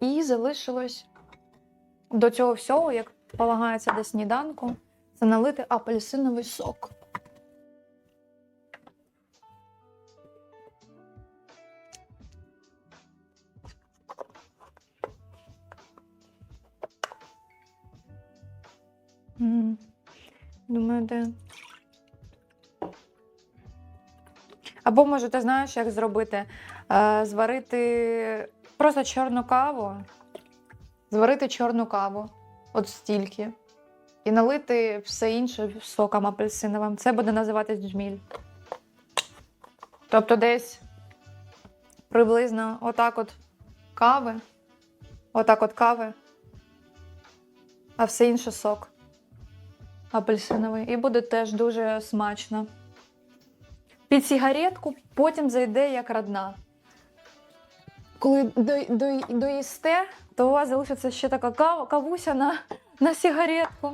І залишилось до цього всього, як полагається до сніданку, це налити апельсиновий сок. Думаю, де. Або, може, ти знаєш, як зробити? Е, зварити просто чорну каву, зварити чорну каву, от стільки, і налити все інше соком апельсиновим. Це буде називатись джміль. Тобто десь приблизно отак от кави, отак от кави, а все інше сок апельсиновий. І буде теж дуже смачно. Під сігаретку, потім зайде як родна. Коли до, до, доїсте, то у вас залишиться ще така кавуся на, на сигаретку.